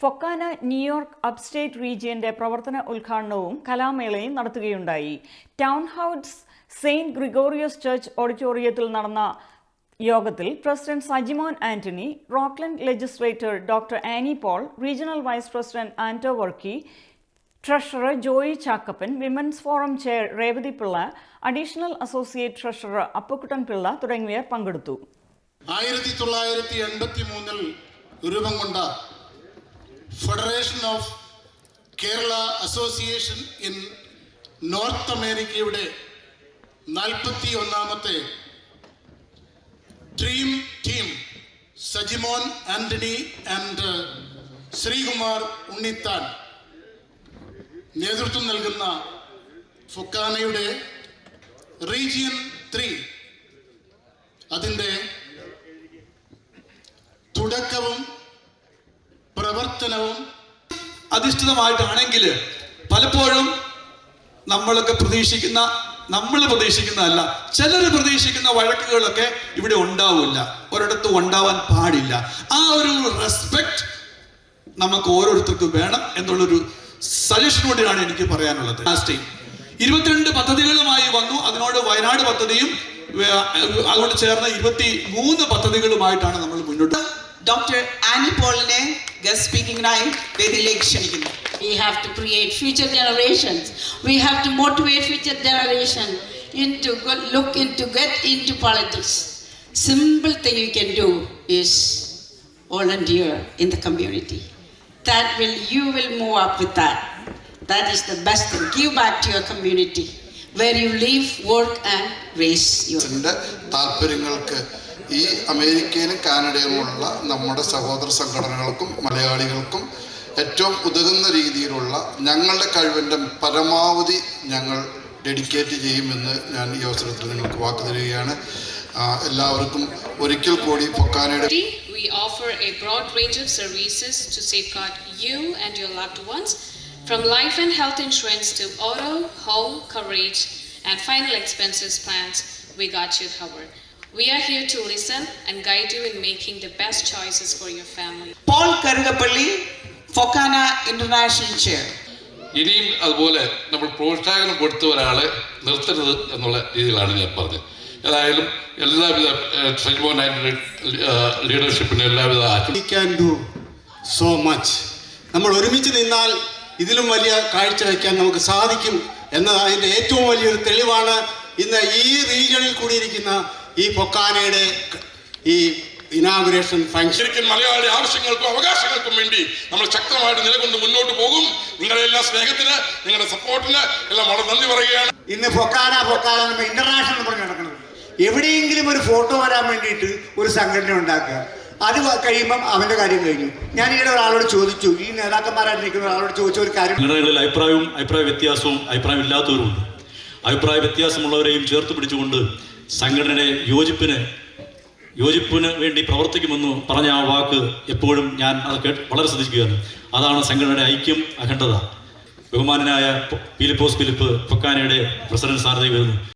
FOKANA New York അപ്സ്റ്റേറ്റ് റീജിയന്റെ പ്രവർത്തന ഉദ്ഘാടനവും കലാമേളയും നടത്തുകയുണ്ടായി. Town house saint Gregorios church ഓഡിറ്റോറിയത്തിൽ നടന്ന യോഗത്തിൽ president Sajimon Antony Rockland legislator doctor Annie Paul regional vice president Anto Varkey treasurer Joy Chackappan women's forum chair Revathi Pillai additional associate treasurer Appukuttan Pillai തുടങ്ങിയവർ പങ്കെടുത്തു. ആയിരത്തി തൊള്ളായിരത്തി എൺപത്തി മൂന്നിൽ രൂപം കൊണ്ട federation of Kerala association in North അമേരിക്കയുടെ നാൽപ്പത്തി ഒന്നാമത്തെ dream team Sajimon Antony and Sreekumar Unnithan നേതൃത്വം നൽകുന്ന ഫുക്കാനയുടെ റീജിയൻ ത്രീ അതിന്റെ തുടക്കവും പ്രവർത്തനവും അധിഷ്ഠിതമായിട്ടാണെങ്കിൽ പലപ്പോഴും നമ്മളൊക്കെ പ്രതീക്ഷിക്കുന്ന നമ്മൾ പ്രതീക്ഷിക്കുന്നതല്ല ചിലർ പ്രതീക്ഷിക്കുന്ന വഴക്കുകളൊക്കെ ഇവിടെ ഉണ്ടാവില്ല. ഒരിടത്തും ഉണ്ടാവാൻ പാടില്ല. ആ ഒരു റെസ്പെക്ട് നമുക്ക് ഓരോരുത്തർക്കും വേണം എന്നുള്ളൊരു സജഷൻ കൂടിയാണ് എനിക്ക് പറയാനുള്ളത്. ലാസ്റ്റ് ഇരുപത്തിരണ്ട് പദ്ധതികളുമായി വന്നു. അതിനോട് വയനാട് പദ്ധതിയും അതുകൊണ്ട് ചേർന്ന ഇരുപത്തി മൂന്ന് പദ്ധതികളുമായിട്ടാണ് നമ്മൾ മുന്നോട്ട് ഡോക്ടർ ആനി പോളിനെ ഗസ്റ്റ് സ്പീക്കിംഗിനായി വേദിയിലേക്ക് ക്ഷണിക്കുന്നു We have to create future generations. We have to motivate future generation into go, look into get into politics. Simple thing you can do is volunteer in the community. That will you will move up with that. That is the best thing. Give back to your community where you live, work, and raise your. ന്റെ താല്പര്യങ്ങൾക്ക് ഈ അമേരിക്കയിലും കാനഡയിലുമുള്ള നമ്മുടെ സഹോദര സംഘടനകൾക്കും മലയാളികൾക്കും ഏറ്റവും ഉതകുന്ന രീതിയിലുള്ള ഞങ്ങളുടെ കഴിവിന്റെ പരമാവധി ഞങ്ങൾ ഡെഡിക്കേറ്റ് ചെയ്യുമെന്ന് ഞാൻ ഈ അവസരത്തിൽ നിങ്ങൾക്ക് വാക്ക് തരികയാണ് എല്ലാവർക്കും ഒരിക്കൽ കൂടി പൊക്കാനയുടെ We offer a broad range of services to safeguard you and your loved ones, from life and health insurance to auto, home coverage, and final expenses plans. We got you covered. We are here to listen and guide you in making the best choices for your family. Paul Karukappilly FOKANA international chair ഇനിയും അതുപോലെ നമ്മൾ പ്രോത്സാഹനം കൊടുത്ത ഒരാളെ നിർത്തരുത് എന്നുള്ള രീതിയിലാണ് ഞാൻ പറഞ്ഞത്. ഏതായാലും എല്ലാവിധ സജിമോൻ ലീഡർഷിപ്പിന് എല്ലാവിധ ആശംസ we can do നമ്മൾ ഒരുമിച്ച് നിന്നാൽ ഇതിലും വലിയ കാഴ്ച വയ്ക്കാൻ നമുക്ക് സാധിക്കും എന്നത് അതിന്റെ ഏറ്റവും വലിയൊരു തെളിവാണ് ഇന്ന് ഈ റീജിയണിൽ കൂടിയിരിക്കുന്ന ഈ പൊക്കാനയുടെ ഈ ഇനാഗുറേഷൻ ഫംഗ്ഷൻ ശരിക്കും മലയാളി ആവശ്യങ്ങൾക്കും അവകാശങ്ങൾക്കും വേണ്ടി നമ്മൾ ശക്തമായിട്ട് നിലകൊണ്ട് മുന്നോട്ട് പോകും. നിങ്ങളുടെ എല്ലാ സ്നേഹത്തിന് നിങ്ങളുടെ സപ്പോർട്ടിന് എല്ലാം വളരെ നന്ദി പറയുകയാണ്. ഇന്ന് പൊക്കാന പൊക്കാന നമ്മൾ ഇന്റർനാഷണൽ പറഞ്ഞ് നടക്കുന്നത് എവിടെയെങ്കിലും ഒരു ഫോട്ടോ വരാൻ വേണ്ടിയിട്ട് ഒരു സംഘടന ഉണ്ടാക്കുക. അത് കഴിയുമ്പം അവന്റെ കാര്യം കഴിഞ്ഞു. ഞാൻ ഈയിടെ ഒരാളോട് ചോദിച്ചു ഈ നേതാക്കന്മാരായിട്ട് നിൽക്കുന്ന ഒരാളോട് ചോദിച്ച ഒരു കാര്യം നിങ്ങളുടെ അഭിപ്രായവും അഭിപ്രായ വ്യത്യാസവും അഭിപ്രായം ഇല്ലാത്തവരുമുണ്ട് അഭിപ്രായ വ്യത്യാസമുള്ളവരെയും ചേർത്ത് പിടിച്ചുകൊണ്ട് സംഘടനയുടെ യോജിപ്പിന് യോജിപ്പിന് വേണ്ടി പ്രവർത്തിക്കുമെന്ന് പറഞ്ഞ ആ വാക്ക് എപ്പോഴും ഞാൻ അത് കേട്ട് വളരെ ശ്രദ്ധിക്കുകയാണ് അതാണ് സംഘടനയുടെ ഐക്യം അഖണ്ഡത ബഹുമാനനായ പ- ഫിലിപ്പോസ് ഫിലിപ്പ് പൊക്കാനയുടെ പ്രസിഡന്റ് സ്ഥാനത്തേക്ക് വരുന്നു